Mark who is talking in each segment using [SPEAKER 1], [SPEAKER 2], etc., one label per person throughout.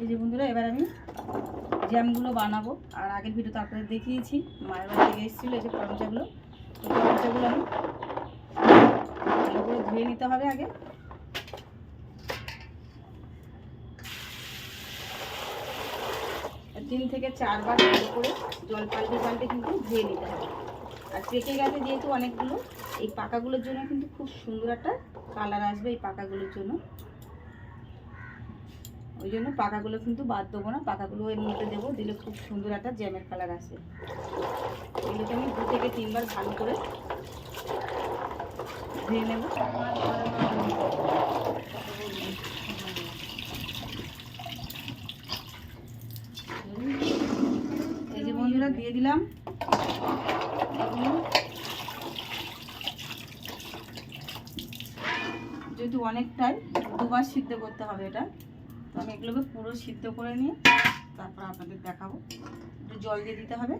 [SPEAKER 1] এই যে বন্ধুরা, এবার আমি জ্যামগুলো বানাবো। আর আগের ভিডিও তো আপনাদের দেখিয়েছি, মায়ের বাড়ি থেকে এসেছিল এই যে করমচাগুলো তো করমচাগুলো আমি ভালো করে ধুয়ে নিতে হবে আগে। তিন থেকে চারবার ভালো করে জল পাল্টে পাল্টে কিন্তু ধুয়ে নিতে হবে। আর পেকে গেছে যেহেতু অনেকগুলো, এই পাকাগুলোর জন্য কিন্তু খুব সুন্দর একটা কালার আসবে এই পাকাগুলোর জন্য। ওই জন্য পাকাগুলো কিন্তু বাদ দেবো না পাকাগুলো এর মধ্যে দেবো, দিলে খুব সুন্দর একটা জ্যামের কালার আসে। এগুলোকে আমি দু থেকে তিনবার ভালো করে ধুয়ে নেব। এই যে বন্ধুরা, দিয়ে দিলাম। যেহেতু অনেকটাই দুবার সিদ্ধ করতে হবে এটা। আমি এগুলোকে পুরো সিদ্ধ করে নিয়ে তারপর আপনাদের দেখাবো। একটু জল দিয়ে দিতে হবে।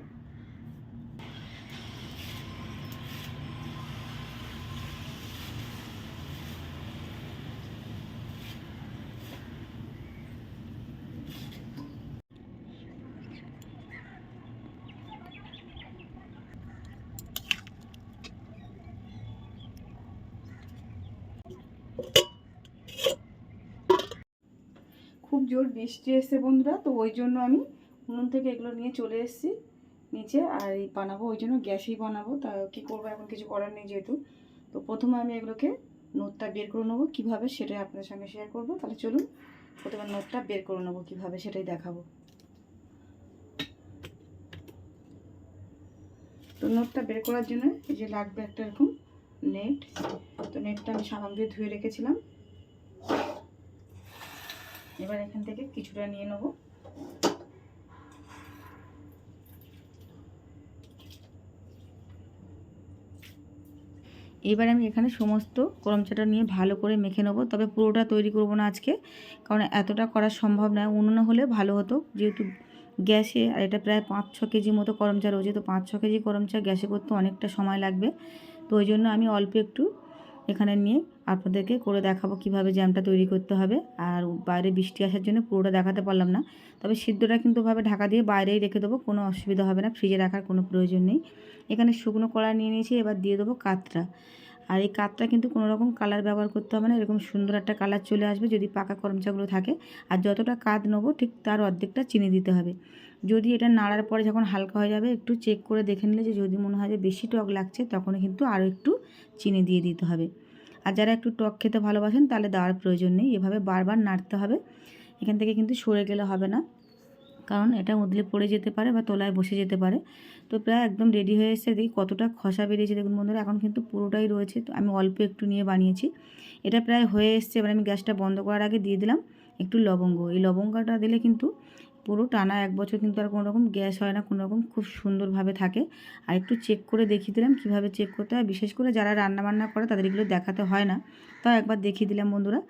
[SPEAKER 1] খুব জোর বৃষ্টি এসছে বন্ধুরা, তো ওই জন্য আমি উনুন থেকে এগুলো নিয়ে চলে এসেছি নিচে, আর এই বানাবো, ওই জন্য গ্যাসেই বানাবো। তা কী করব, এখন কিছু করার নেই যেহেতু। তো প্রথমে আমি এগুলোকে নোটটা বের করে নেব কীভাবে, সেটাই আপনাদের সঙ্গে শেয়ার করব। তাহলে চলুন, প্রথমে নোটটা বের করে নেব কীভাবে, সেটাই দেখাবো। তো নোটটা বের করার জন্য এই যে লাগবে একটা এরকম নেট, তো নেটটা আমি সাবান দিয়ে ধুয়ে রেখেছিলাম। এবার এখান থেকে কিছুটা নিয়ে নেব। এবার আমি এখানে সমস্ত করমচাটা নিয়ে ভালো করে মেখে নেব। তবে পুরোটা তৈরি করব না আজকে, কারণ এতটা করা সম্ভব নয়। উনুনে হলে ভালো হতো, যেহেতু গ্যাসে, আর এটা প্রায় পাঁচ ছ কেজি মতো করমচা রয়েছে। তো পাঁচ ছ কেজি করমচা গ্যাসে করতে অনেকটা সময় লাগবে। তো ওই জন্য আমি অল্প একটু এখানে নিয়ে আপনাদেরকে করে দেখাবো কীভাবে জ্যামটা তৈরি করতে হবে। আর বাইরে বৃষ্টি আসার জন্য পুরোটা দেখাতে পারলাম না। তবে সিদ্ধটা কিন্তু ভাবে ঢাকা দিয়ে বাইরেই রেখে দেবো, কোনো অসুবিধা হবে না, ফ্রিজে রাখার কোনো প্রয়োজন নেই। এখানে শুকনো কড়া নিয়ে নিয়েছি, এবার দিয়ে দেবো কাতরা। আর এই কাতটা কিন্তু কোনো রকম কালার ব্যবহার করতে হবে না, এরকম সুন্দর একটা কালার চলে আসবে যদি পাকা করমচাগুলো থাকে। আর যতটা কাত নেব ঠিক তার অর্ধেকটা চিনি দিতে হবে। যদি এটা নাড়ার পরে যখন হালকা হয়ে যাবে, একটু চেক করে দেখে নিলে যে যদি মনে হয় যে বেশি টক লাগছে তখন কিন্তু আরও একটু চিনি দিয়ে দিতে হবে। আর যারা একটু টক খেতে ভালোবাসেন, তাহলে দেওয়ার প্রয়োজন নেই। এভাবে বারবার নাড়তে হবে। এখান থেকে কিন্তু সরে গেলে হবে না। কারণ এটা উদলে পড়ে যেতে পারে বা তলায় বসে যেতে পারে। তো প্রায় একদম রেডি হয়ে এসেছে। দেখি কতটা খসা বেরিয়েছে। দেখুন বন্ধুরা, এখন কিন্তু পুরোটাই রয়েছে। তো আমি অল্প একটু নিয়ে বানিয়েছি। এটা প্রায় হয়ে এসছে। এবার আমি গ্যাসটা বন্ধ করার আগে দিয়ে দিলাম একটু লবঙ্গ। এই লবঙ্গটা দিলে কিন্তু পুরো টানা এক বছর কিন্তু আর কোনো রকম গ্যাস হয় না, কোনো রকম খুব সুন্দরভাবে থাকে। আর একটু চেক করে দেখিয়ে দিলাম কীভাবে চেক করতে হয়। বিশেষ করে যারা রান্নাবান্না করে তাদের এগুলো দেখাতে হয় না। তাও একবার দেখিয়ে দিলাম বন্ধুরা।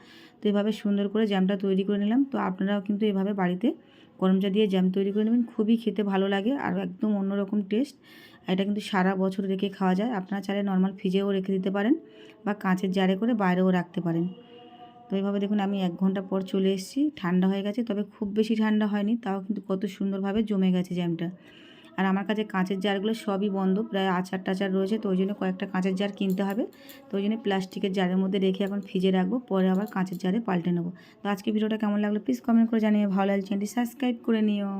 [SPEAKER 1] তো এভাবে সুন্দর করে জ্যামটা তৈরি করে নিলাম। তো আপনারাও কিন্তু এভাবে বাড়িতে গরমচা দিয়ে জ্যাম তৈরি করে নেবেন। খুবই খেতে ভালো লাগে আর একদম অন্যরকম টেস্ট এটা কিন্তু সারা বছর রেখে খাওয়া যায়। আপনারা চাইলে নর্মাল ফ্রিজেও রেখে দিতে পারেন বা কাঁচের জারে করে বাইরেও রাখতে পারেন। তো এইভাবে দেখুন আমি এক ঘণ্টা পর চলে এসেছি। ঠান্ডা হয়ে গেছে, তবে খুব বেশি ঠান্ডা হয়নি, তাও কিন্তু কত সুন্দরভাবে জমে গেছে জ্যামটা। আর আমার কাছে কাঁচের জারগুলো সবই বন্ধ, প্রায় আচার টাচার রয়েছে, তো ওই জন্য কয়েকটা কাঁচের জার কিনতে হবে। তো ওই জন্য প্লাস্টিকের জারের মধ্যে রেখে এখন ফ্রিজে রাখব, পরে আবার কাঁচের জারে পাল্টে নেব। তো আজকে ভিডিওটা কেমন লাগল প্লিজ কমেন্ট করে জানিয়ে ভালো লাগছে চ্যানেলটি সাবস্ক্রাইব করে নিও।